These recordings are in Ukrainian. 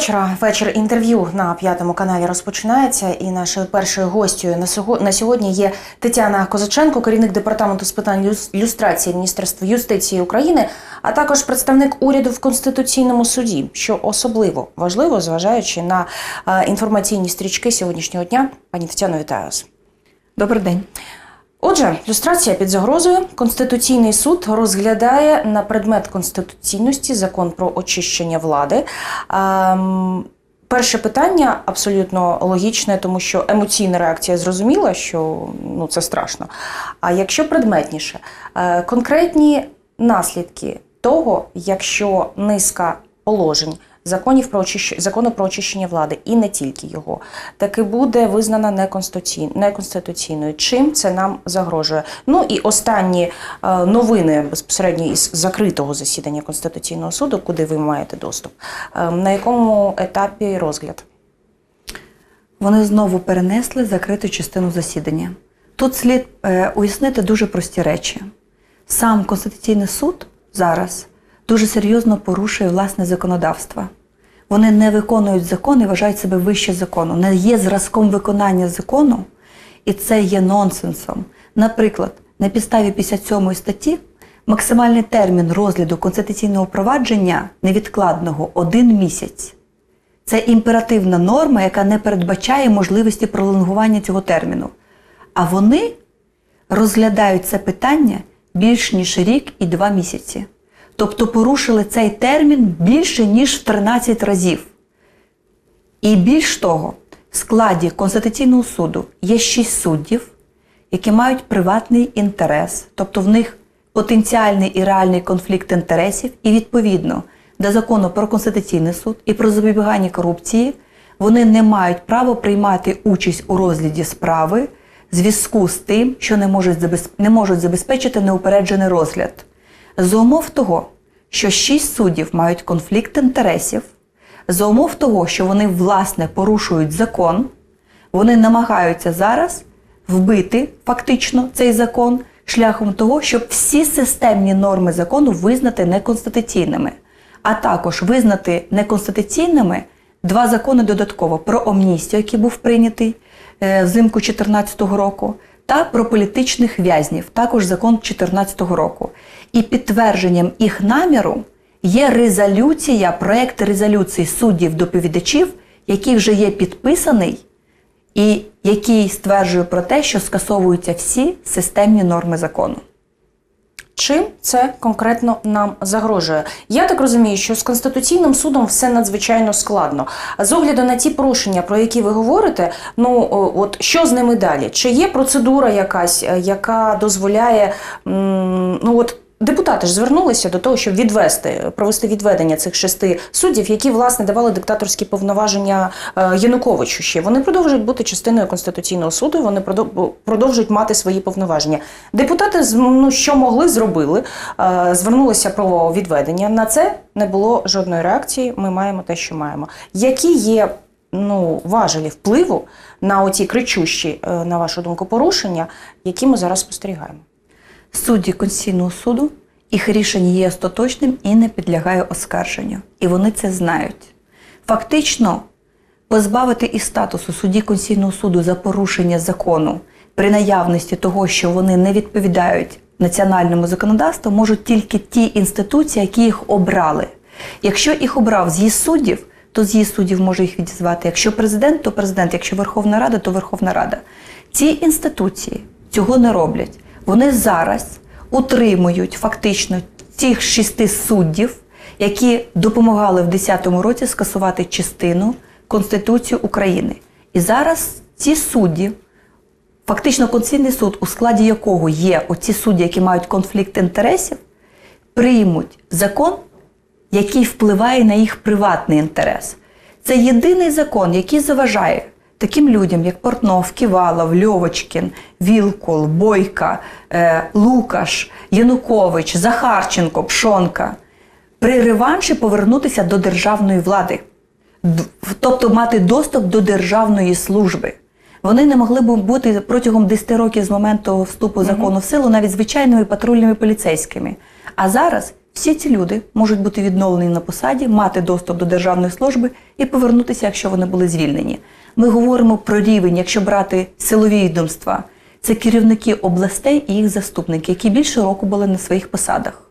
вечора. Вечір інтерв'ю на п'ятому каналі розпочинається. І нашою першою гостю на сього- на сьогодні є Тетяна Козаченко, керівник департаменту з питань люстрації Міністерства юстиції України, а також представник уряду в конституційному суді, що особливо важливо, зважаючи на е, інформаційні стрічки сьогоднішнього дня. Пані Тетяно, вітаю вас. Добрий день. Отже, люстрація під загрозою. Конституційний суд розглядає на предмет конституційності закон про очищення влади. Ем, Перше питання абсолютно логічне, тому що емоційна реакція зрозуміла, що ну це страшно. А якщо предметніше, е, конкретні наслідки того, якщо низка положень законів про очищ... закону про очищення влади і не тільки його, таки буде визнана неконституцій... неконституційною. Чим це нам загрожує? Ну і останні е, новини безпосередньо із закритого засідання Конституційного суду, куди ви маєте доступ. Е, на якому етапі розгляд? Вони знову перенесли закриту частину засідання. Тут слід е, уяснити дуже прості речі. Сам Конституційний суд зараз дуже серйозно порушує власне законодавство. Вони не виконують закон і вважають себе вище закону, не є зразком виконання закону, і це є нонсенсом. Наприклад, на підставі 57 статті максимальний термін розгляду конституційного провадження невідкладного один місяць. Це імперативна норма, яка не передбачає можливості пролонгування цього терміну. А вони розглядають це питання більш ніж рік і два місяці. Тобто порушили цей термін більше ніж в 13 разів. І більш того, в складі Конституційного суду є 6 суддів, які мають приватний інтерес, тобто в них потенціальний і реальний конфлікт інтересів, і відповідно до закону про Конституційний суд і про запобігання корупції вони не мають права приймати участь у розгляді справи в зв'язку з тим, що не можуть, забезпечити неупереджений розгляд. За умов того, що шість суддів мають конфлікт інтересів, за умов того, що вони власне порушують закон, вони намагаються зараз вбити фактично цей закон шляхом того, щоб всі системні норми закону визнати неконституційними, а також визнати неконституційними два закони додатково про амністію, який був прийнятий е, взимку 2014 року, та про політичних в'язнів, також закон 2014 року. І підтвердженням їх наміру є резолюція, проект резолюції суддів-доповідачів, який вже є підписаний і який стверджує про те, що скасовуються всі системні норми закону. Чим це конкретно нам загрожує? Я так розумію, що з конституційним судом все надзвичайно складно. З огляду на ті порушення, про які ви говорите, ну от що з ними далі? Чи є процедура якась, е, яка дозволяє ну от. Депутати ж звернулися до того, щоб відвести, провести відведення цих шести суддів, які власне давали диктаторські повноваження е, Януковичу. Ще вони продовжують бути частиною конституційного суду. Вони продовжують мати свої повноваження. Депутати ну, що могли, зробили. е, Звернулися про відведення. На це не було жодної реакції. Ми маємо те, що маємо. Які є ну важелі впливу на оці кричущі, е, на вашу думку, порушення, які ми зараз спостерігаємо? Судді Конституційного суду їх рішення є остаточним і не підлягає оскарженню. І вони це знають. Фактично, позбавити і статусу судді Конституційного суду за порушення закону при наявності того, що вони не відповідають національному законодавству, можуть тільки ті інституції, які їх обрали. Якщо їх обрав з'їзд суддів, то з'їзд суддів може їх відізвати. Якщо президент, то президент. Якщо Верховна Рада, то Верховна Рада. Ці інституції цього не роблять. Вони зараз утримують фактично тих шести суддів, які допомагали в 2010 році скасувати частину Конституції України. І зараз ці судді, фактично Конституційний суд, у складі якого є оці судді, які мають конфлікт інтересів, приймуть закон, який впливає на їх приватний інтерес. Це єдиний закон, який заважає таким людям, як Портнов, Ківалов, Льовочкін, Вілкул, Бойка, е, Лукаш, Янукович, Захарченко, Пшонка, при реванші повернутися до державної влади, тобто мати доступ до державної служби. Вони не могли б бути протягом 10 років з моменту вступу закону в силу навіть звичайними патрульними поліцейськими. А зараз всі ці люди можуть бути відновлені на посаді, мати доступ до державної служби і повернутися, якщо вони були звільнені. Ми говоримо про рівень, якщо брати силові відомства, це керівники областей і їх заступники, які більше року були на своїх посадах.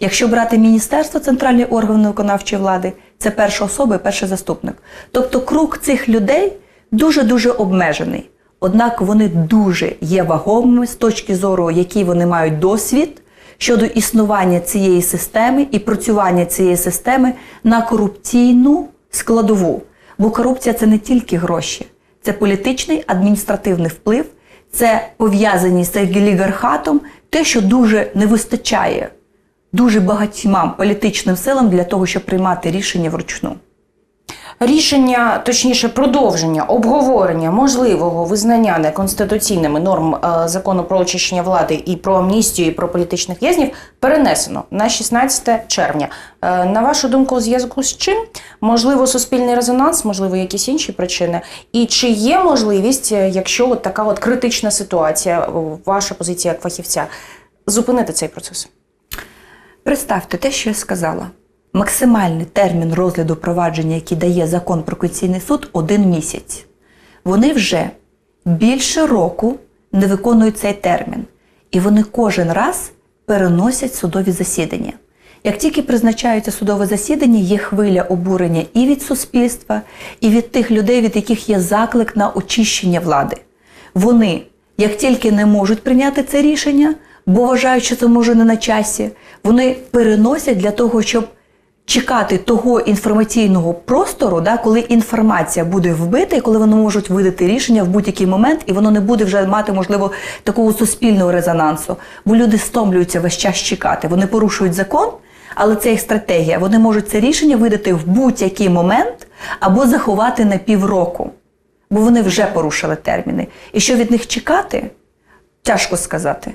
Якщо брати міністерство, центральний орган виконавчої влади, це перша особа і перший заступник. Тобто круг цих людей дуже-дуже обмежений. Однак вони дуже є вагомими з точки зору, який вони мають досвід щодо існування цієї системи і працювання цієї системи на корупційну складову. Бо корупція це не тільки гроші, це політичний адміністративний вплив, це пов'язані з олігархатом, те, що дуже не вистачає дуже багатьмам політичним силам для того, щоб приймати рішення вручну. Рішення, точніше, продовження обговорення можливого визнання неконституційними норм е, закону про очищення влади і про амністію, і про політичних в'язнів перенесено на 16 червня. Е, на вашу думку, у зв'язку з чим можливо суспільний резонанс, можливо, якісь інші причини, і чи є можливість, е, якщо от така от критична ситуація, ваша позиція як фахівця, зупинити цей процес? Представте те, що я сказала. Максимальний термін розгляду провадження, який дає закон про Конституційний суд, один місяць. Вони вже більше року не виконують цей термін. І вони кожен раз переносять судові засідання. Як тільки призначається судове засідання, є хвиля обурення і від суспільства, і від тих людей, від яких є заклик на очищення влади. Вони, як тільки не можуть прийняти це рішення, бо вважають, що це може не на часі, вони переносять для того, щоб чекати того інформаційного простору, да, коли інформація буде вбита, і коли вони можуть видати рішення в будь-який момент, і воно не буде вже мати, можливо, такого суспільного резонансу. Бо люди стомлюються весь час чекати. Вони порушують закон, але це їх стратегія. Вони можуть це рішення видати в будь-який момент або заховати на півроку, бо вони вже порушили терміни. І що від них чекати, тяжко сказати.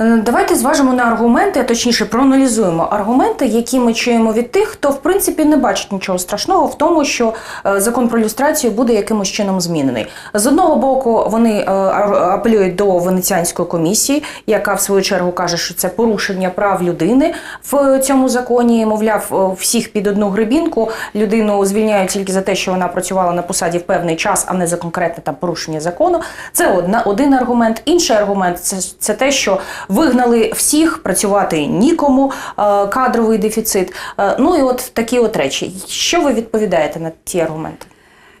Е, Давайте зважимо на аргументи, а точніше проаналізуємо аргументи, які ми чуємо від тих, хто в принципі не бачить нічого страшного в тому, що е, закон про люстрацію буде якимось чином змінений. З одного боку, вони е, апелюють до Венеціанської комісії, яка в свою чергу каже, що це порушення прав людини в цьому законі. Мовляв, всіх під одну грибінку людину звільняють тільки за те, що вона працювала на посаді в певний час, а не за конкретне там порушення закону. Це одна один аргумент. Інший аргумент це, це те, що вигнали всіх, працювати нікому, е, кадровий дефіцит. Е, Ну і от такі от речі. Що ви відповідаєте на ті аргументи?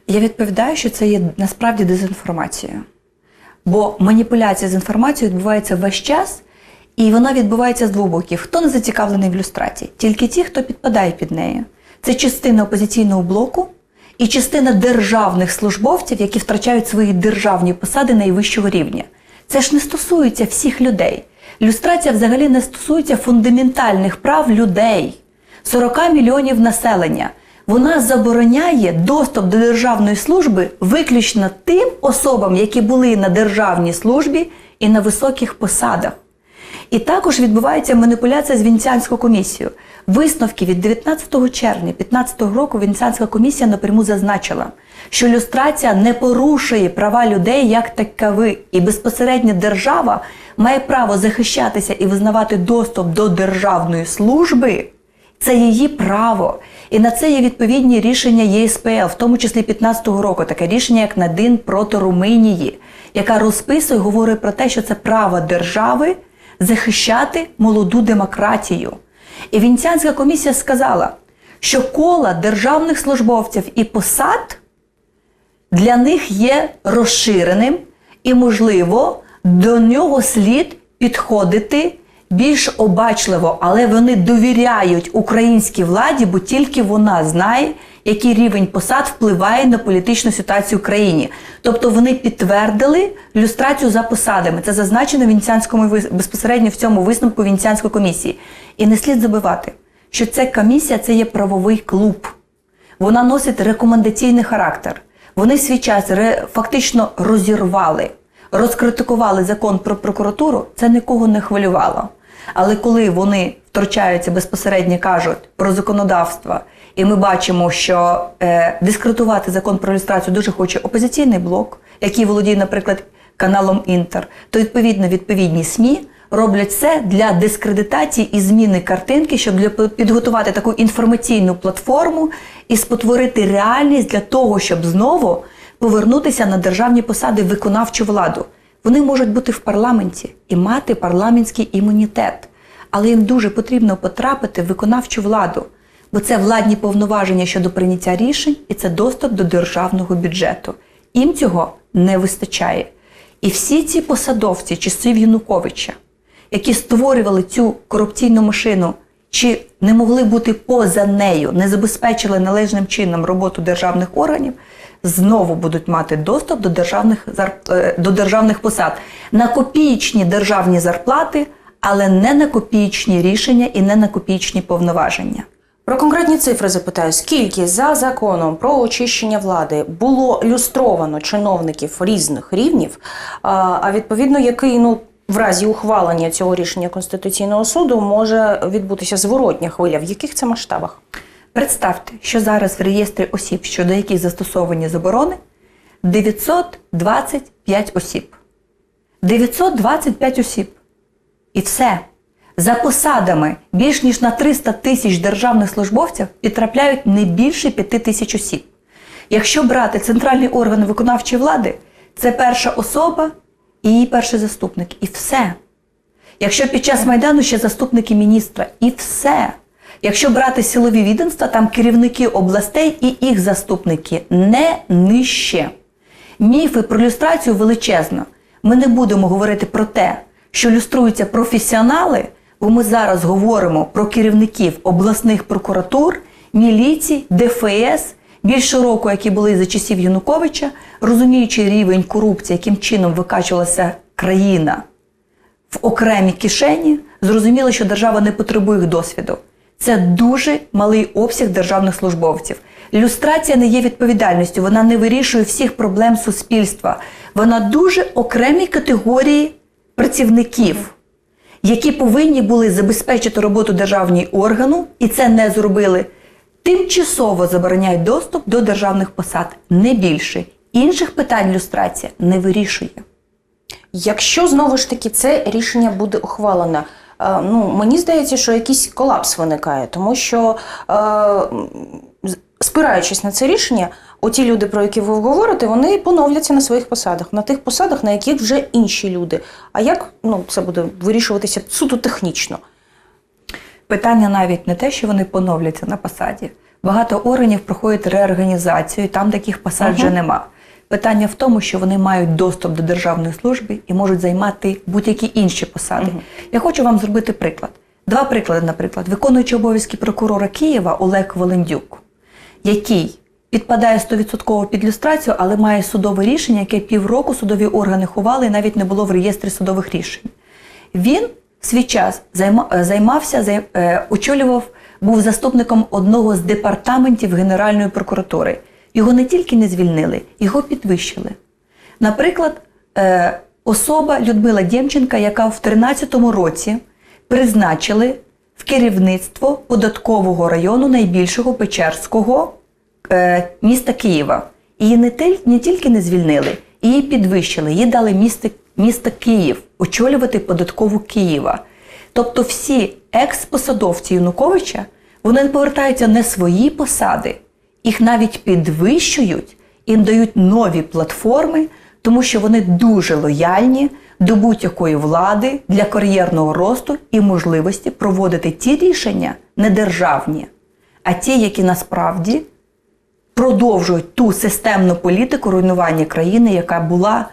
Я відповідаю, що це є насправді дезінформація. Бо маніпуляція з інформацією відбувається весь час, і вона відбувається з двох боків. Хто не зацікавлений в люстрації? Тільки ті, хто підпадає під неї. Це частина опозиційного блоку і частина державних службовців, які втрачають свої державні посади найвищого рівня. Це ж не стосується всіх людей. Люстрація взагалі не стосується фундаментальних прав людей. 40 мільйонів населення. Вона забороняє доступ до державної служби виключно тим особам, які були на державній службі і на високих посадах. І також відбувається маніпуляція з Венеціанською комісією. Висновки від 19 червня 2015 року Венеціанська комісія напряму зазначила, що люстрація не порушує права людей як такови, і безпосередньо держава має право захищатися і визнавати доступ до державної служби. Це її право. І на це є відповідні рішення ЄСПЛ, в тому числі 15-го року, таке рішення, як Надин проти Румунії, яка розписує, говорить про те, що це право держави захищати молоду демократію. І Венеціанська комісія сказала, що кола державних службовців і посад для них є розширеним і, можливо, до нього слід підходити більш обачливо, але вони довіряють українській владі, бо тільки вона знає, який рівень посад впливає на політичну ситуацію в країні. Тобто вони підтвердили люстрацію за посадами. Це зазначено в Венеціанському безпосередньо в цьому висновку Венеціанської комісії. І не слід забувати, що ця комісія це є правовий клуб. Вона носить рекомендаційний характер. Вони свій час фактично розірвали, розкритикували закон про прокуратуру, це нікого не хвилювало. Але коли вони втручаються безпосередньо кажуть про законодавство, і ми бачимо, що е, дискредитувати закон про ілюстрацію дуже хоче опозиційний блок, який володіє, наприклад, каналом Інтер, то відповідно відповідні СМІ роблять все для дискредитації і зміни картинки, щоб для підготувати таку інформаційну платформу і спотворити реальність для того, щоб знову повернутися на державні посади виконавчу владу. Вони можуть бути в парламенті і мати парламентський імунітет, але їм дуже потрібно потрапити в виконавчу владу, бо це владні повноваження щодо прийняття рішень і це доступ до державного бюджету. Їм цього не вистачає. І всі ці посадовці часів Януковича, які створювали цю корупційну машину, чи не могли бути поза нею, не забезпечили належним чином роботу державних органів, знову будуть мати доступ до державних, зар- е, до державних посад на копієчні державні зарплати, але не на копієчні рішення і не на копієчні повноваження. Про конкретні цифри запитаю, скільки за законом про очищення влади було люстровано чиновників різних рівнів, а відповідно, який ну в разі ухвалення цього рішення Конституційного суду може відбутися зворотня хвиля, в яких це масштабах? Представте, що зараз в реєстрі осіб, щодо яких застосовані заборони, 925 осіб. 925 осіб. І все. За посадами більш ніж на 300 тисяч державних службовців підтрапляють не більше 5 тисяч осіб. Якщо брати центральні органи виконавчої влади, це перша особа і її перший заступник. І все. Якщо під час Майдану ще заступники міністра, і все. Якщо брати силові відомства, там керівники областей і їх заступники не нижче. Міфи про люстрацію величезно. Ми не будемо говорити про те, що люструються професіонали, бо ми зараз говоримо про керівників обласних прокуратур, міліцій, ДФС, більше року, які були за часів Януковича, розуміючи рівень корупції, яким чином викачувалася країна в окремі кишені, зрозуміло, що держава не потребує їх досвіду. Це дуже малий обсяг державних службовців. Люстрація не є відповідальністю, вона не вирішує всіх проблем суспільства. Вона дуже окремі категорії працівників, які повинні були забезпечити роботу державного органу, і це не зробили. Тимчасово забороняють доступ до державних посад, не більше. Інших питань люстрація не вирішує. Якщо знову ж таки це рішення буде ухвалене, е, ну мені здається, що якийсь колапс виникає, тому що е, спираючись на це рішення, оті люди, про які ви говорите, вони поновляться на своїх посадах, на тих посадах, на яких вже інші люди. А як ну це буде вирішуватися суто технічно? Питання навіть не те, що вони поновляться на посаді. Багато органів проходять реорганізацію, і там таких посад вже нема. Питання в тому, що вони мають доступ до державної служби і можуть займати будь-які інші посади. Я хочу вам зробити приклад. Два приклади, наприклад, виконуючий обов'язки прокурора Києва Олег Волендюк, який підпадає 100% під люстрацію, але має судове рішення, яке півроку судові органи ховали і навіть не було в реєстрі судових рішень. Він в свій час е, займався, зай- е, очолював, був заступником одного з департаментів Генеральної прокуратури. Його не тільки не звільнили, його підвищили. Наприклад, е, особа Людмила Дємченка, яка в 2013 році призначили в керівництво податкового району найбільшого Печерського міста Києва. Її не, не тільки не звільнили, її підвищили, їй дали місто, місто Київ очолювати податкову Києва. Тобто всі екс-посадовці Януковича вони повертаються не свої посади, їх навіть підвищують, їм дають нові платформи, тому що вони дуже лояльні до будь-якої влади для кар'єрного росту і можливості проводити ті рішення не державні, а ті, які насправді продовжують ту системну політику руйнування країни, яка була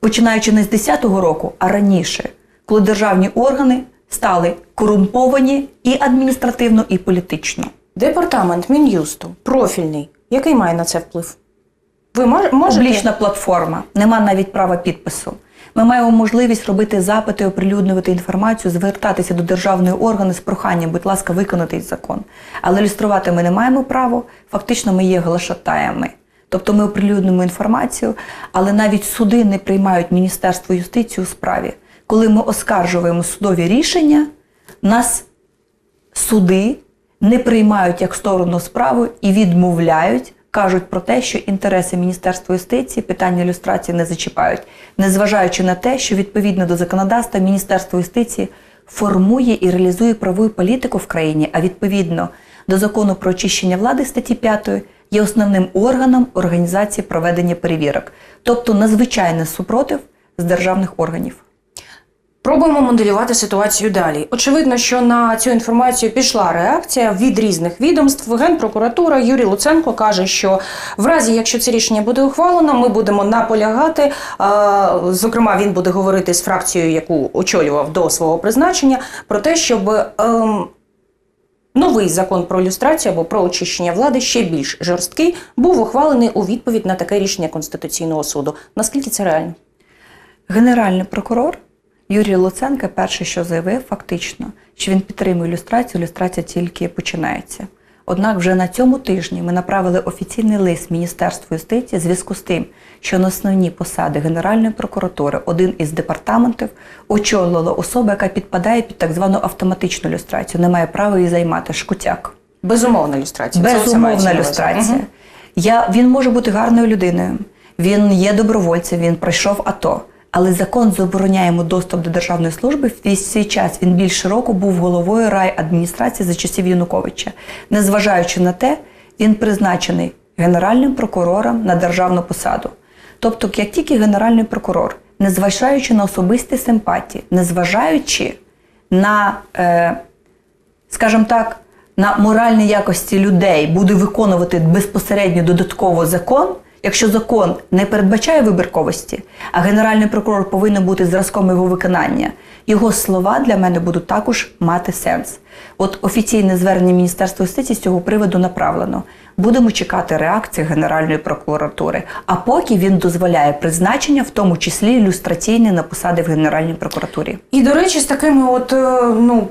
починаючи не з 10-го року, а раніше, коли державні органи стали корумповані і адміністративно, і політично. Департамент Мін'юсту профільний, який має на це вплив? Ви мож- можете Публічна платформа, нема навіть права підпису. Ми маємо можливість робити запити, оприлюднювати інформацію, звертатися до державної органи з проханням, будь ласка, виконати закон. Але ілюструвати ми не маємо права, фактично ми є глашатаями. Тобто ми оприлюднюємо інформацію, але навіть суди не приймають Міністерство юстиції у справі. Коли ми оскаржуємо судові рішення, нас суди не приймають як сторону справи і відмовляють кажуть про те, що інтереси Міністерства юстиції питання ілюстрації не зачіпають, незважаючи на те, що відповідно до законодавства Міністерство юстиції формує і реалізує правову політику в країні, а відповідно до закону про очищення влади статті 5 є основним органом організації проведення перевірок, тобто надзвичайний супротив з державних органів. Пробуємо моделювати ситуацію далі. Очевидно, що на цю інформацію пішла реакція від різних відомств. Генпрокуратура Юрій Луценко каже, що в разі, якщо це рішення буде ухвалено, ми будемо наполягати. Зокрема, він буде говорити з фракцією, яку очолював до свого призначення, про те, щоб ем, новий закон про ілюстрацію або про очищення влади ще більш жорсткий був ухвалений у відповідь на таке рішення Конституційного суду. Наскільки це реально? Генеральний прокурор Юрій Луценко перший, що заявив фактично, що він підтримує ілюстрацію, ілюстрація тільки починається. Однак вже на цьому тижні ми направили офіційний лист Міністерству юстиції в зв'язку з тим, що на основні посади Генеральної прокуратури один із департаментів очолила особа, яка підпадає під так звану автоматичну ілюстрацію, не має права її займати шкутяк. Безумовна ілюстрація. Оце Безумовна ілюстрація. Мгм. Я, він може бути гарною людиною, він є добровольцем, він пройшов АТО. Але закон забороняє йому доступ до державної служби. В свій час він більше року був головою райадміністрації за часів Януковича. Незважаючи на те, він призначений генеральним прокурором на державну посаду. Тобто, як тільки генеральний прокурор, незважаючи на особисті симпатії, незважаючи на е, скажімо так, на моральні якості людей буде виконувати безпосередньо додатково закон, якщо закон не передбачає вибірковості, а генеральний прокурор повинен бути зразком його виконання, його слова для мене будуть також мати сенс. От офіційне звернення Міністерства юстиції з цього приводу направлено. Будемо чекати реакції Генеральної прокуратури. А поки він дозволяє призначення, в тому числі ілюстраційні на посади в Генеральній прокуратурі. І до речі, з такими от е, ну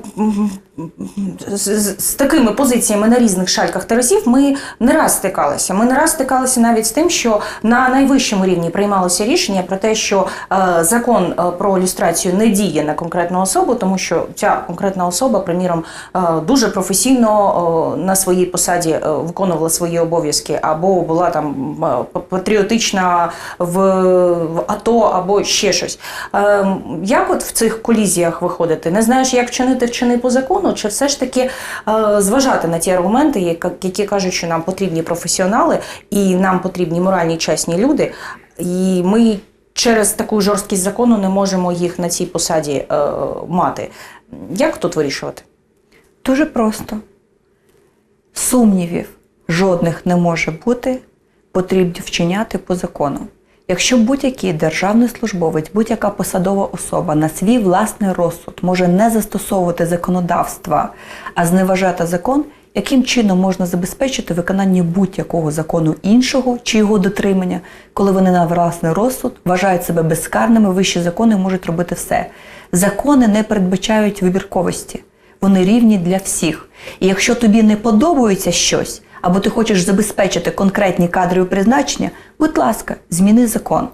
з, з- такими позиціями на різних шальках терасів ми не раз стикалися. Ми не раз стикалися навіть з тим, що на найвищому рівні приймалося рішення про те, що е, закон е, про ілюстрацію не діє на конкретну особу, тому що ця конкретна особа, приміром, дуже професійно е, на своїй посаді е, виконувала свої обов'язки, або була там е, патріотична в, АТО, або ще щось. Е, Як от в цих колізіях виходити? Не знаєш, як вчинити вчини по закону, чи все ж таки е, зважати на ті аргументи, які кажуть, що нам потрібні професіонали і нам потрібні моральні чесні люди, і ми через таку жорсткість закону не можемо їх на цій посаді е, мати. Як тут вирішувати? Дуже просто. Сумнівів жодних не може бути, потрібно вчиняти по закону. Якщо будь-який державний службовець, будь-яка посадова особа на свій власний розсуд може не застосовувати законодавства, а зневажати закон, яким чином можна забезпечити виконання будь-якого закону іншого чи його дотримання, коли вони на власний розсуд вважають себе безкарними, вищі закони можуть робити все. Закони не передбачають вибірковості вони рівні для всіх. І якщо тобі не подобається щось, або ти хочеш забезпечити конкретні кадрові призначення, будь ласка, зміни закон.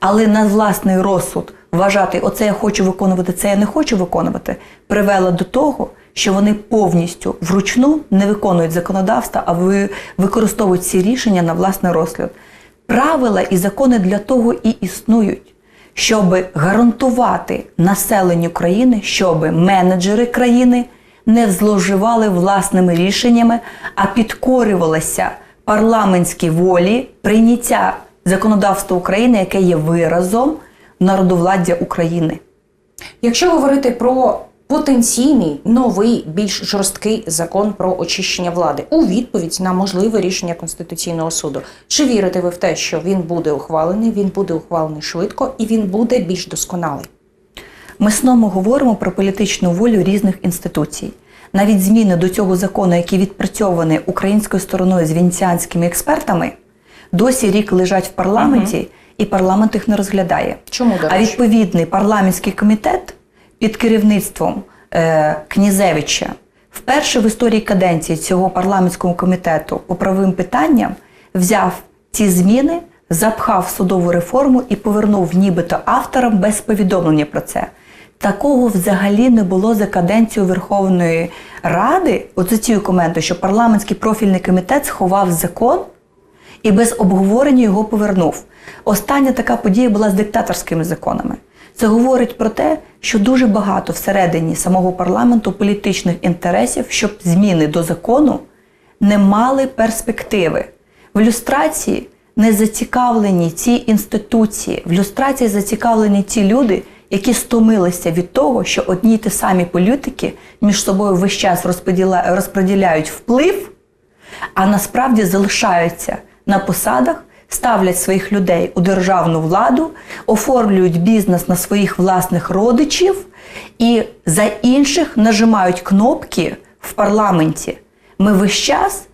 Але на власний розсуд вважати, оце я хочу виконувати, це я не хочу виконувати, привело до того, що вони повністю вручну не виконують законодавства, а ви використовують ці рішення на власний розгляд. Правила і закони для того і існують, щоб гарантувати населенню країни, щоб менеджери країни не зловживали власними рішеннями, а підкорювалися парламентській волі прийняття законодавства України, яке є виразом народовладдя України. Якщо говорити про потенційний новий більш жорсткий закон про очищення влади у відповідь на можливе рішення Конституційного суду, чи вірите ви в те, що він буде ухвалений, він буде ухвалений швидко і він буде більш досконалий? Ми знову говоримо про політичну волю різних інституцій. Навіть зміни до цього закону, які відпрацьовані українською стороною з венеціанськими експертами, досі рік лежать в парламенті, і парламент їх не розглядає. Чому до А відповідний парламентський комітет під керівництвом е, Князевича вперше в історії каденції цього парламентського комітету по правовим питанням взяв ці зміни, запхав судову реформу і повернув нібито авторам без повідомлення про це. Такого взагалі не було за каденцію Верховної Ради. От за цією коментою, що парламентський профільний комітет сховав закон і без обговорення його повернув. Остання така подія була з диктаторськими законами. Це говорить про те, що дуже багато всередині самого парламенту політичних інтересів, щоб зміни до закону не мали перспективи. В люстрації не зацікавлені ці інституції, в люстрації зацікавлені ті люди, які стомилися від того, що одні й ті самі політики між собою весь час розподіляють вплив, а насправді залишаються на посадах, ставлять своїх людей у державну владу, оформлюють бізнес на своїх власних родичів і за інших нажимають кнопки в парламенті. Ми весь час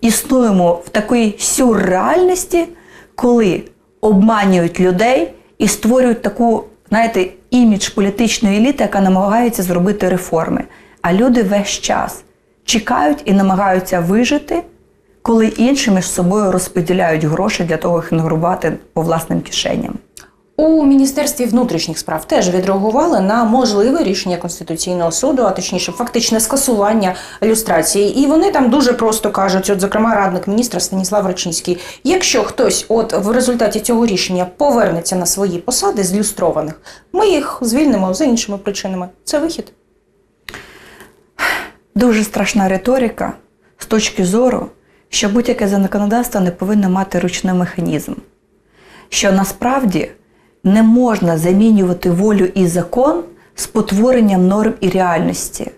існуємо в такій сюрреальності, коли обманюють людей і створюють таку, знаєте, імідж політичної еліти, яка намагається зробити реформи. А люди весь час чекають і намагаються вижити, коли інші між собою розподіляють гроші для того, щоб нагрубати по власним кишеням. У міністерстві внутрішніх справ теж відреагували на можливе рішення конституційного суду, а точніше, фактичне скасування люстрації. І вони там дуже просто кажуть, от зокрема, радник міністра Станіслав Рачинський, якщо хтось, от в результаті цього рішення повернеться на свої посади з люстрованих, ми їх звільнимо за іншими причинами. Це вихід. Дуже страшна риторика з точки зору, що будь-яке законодавство не повинно мати ручний механізм. Що насправді не можна замінювати волю і закон спотворенням норм і реальності.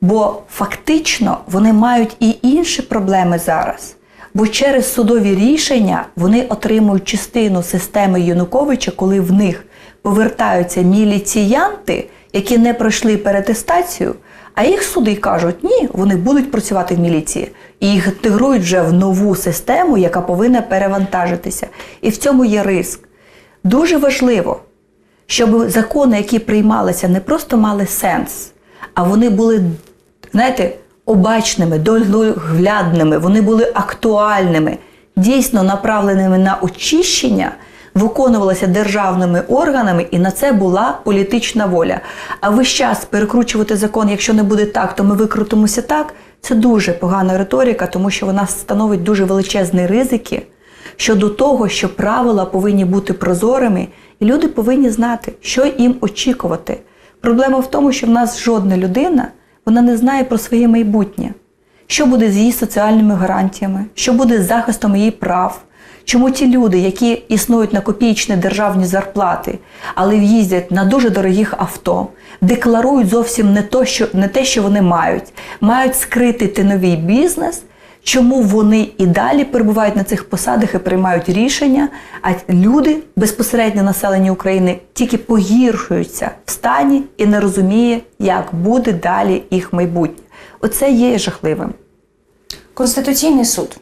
Бо фактично вони мають і інші проблеми зараз. Бо через судові рішення вони отримують частину системи Януковича, коли в них повертаються міліціянти, які не пройшли перетестацію, а їх суди кажуть, ні, вони будуть працювати в міліції. І їх інтегрують вже в нову систему, яка повинна перевантажитися. І в цьому є риск. Дуже важливо, щоб закони, які приймалися, не просто мали сенс, а вони були, знаєте, обачними, доглядними, вони були актуальними, дійсно направленими на очищення, виконувалися державними органами, і на це була політична воля. А весь час перекручувати закон, якщо не буде так, то ми викрутимося так. Це дуже погана риторика, тому що вона становить дуже величезні ризики щодо того, що правила повинні бути прозорими, і люди повинні знати, що їм очікувати. Проблема в тому, що в нас жодна людина вона не знає про своє майбутнє, що буде з її соціальними гарантіями, що буде з захистом її прав. Чому ті люди, які існують на копійчні державні зарплати, але їздять на дуже дорогих авто, декларують зовсім не, то, що, не те, що вони мають, мають скрити тиновий бізнес, чому вони і далі перебувають на цих посадах і приймають рішення, а люди, безпосередньо населення України, тільки погіршуються в стані і не розуміє, як буде далі їх майбутнє. Оце є жахливим. Конституційний суд,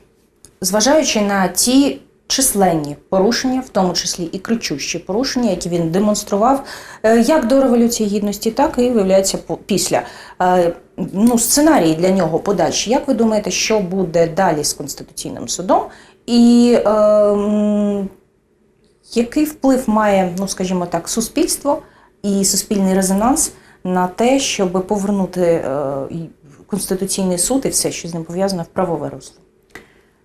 зважаючи на ті численні порушення, в тому числі і кричущі порушення, які він демонстрував е, як до революції гідності, так і виявляється після. Е, Ну, сценарії для нього подальші. Як ви думаєте, що буде далі з конституційним судом? І е, який вплив має, ну скажімо так, суспільство і суспільний резонанс на те, щоб повернути е, Конституційний суд і все, що з ним пов'язано, в правове русло?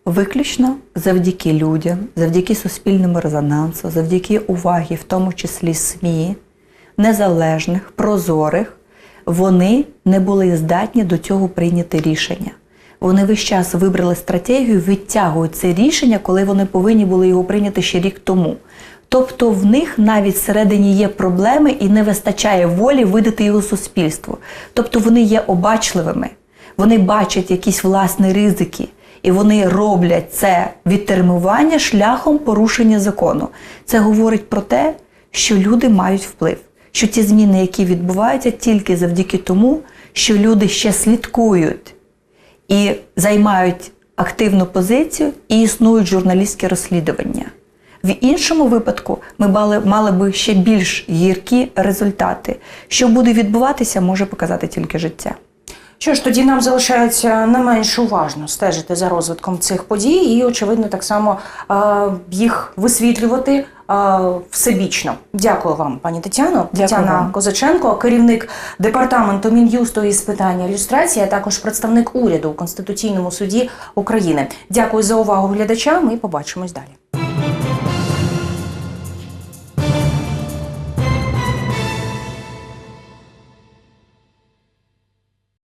Виключно завдяки людям, завдяки суспільному резонансу, завдяки увагі, в тому числі СМІ, незалежних, прозорих, вони не були здатні до цього прийняти рішення. Вони весь час вибрали стратегію, відтягують це рішення, коли вони повинні були його прийняти ще рік тому. Тобто в них навіть всередині є проблеми і не вистачає волі видати його суспільству. Тобто вони є обачливими, вони бачать якісь власні ризики, і вони роблять це відтермування шляхом порушення закону. Це говорить про те, що люди мають вплив, що ті зміни, які відбуваються, тільки завдяки тому, що люди ще слідкують і займають активну позицію і існують журналістські розслідування. В іншому випадку ми мали, мали би ще більш гіркі результати. Що буде відбуватися, може показати тільки життя. Що ж, тоді нам залишається не менш уважно стежити за розвитком цих подій і, очевидно, так само е, їх висвітлювати е, всебічно. Дякую вам, пані Тетяно. Дякую Тетяна вам. Козаченко, керівник департаменту Мін'юсту із питання ілюстрації, а також представник уряду у Конституційному суді України. Дякую за увагу глядачам і побачимось далі.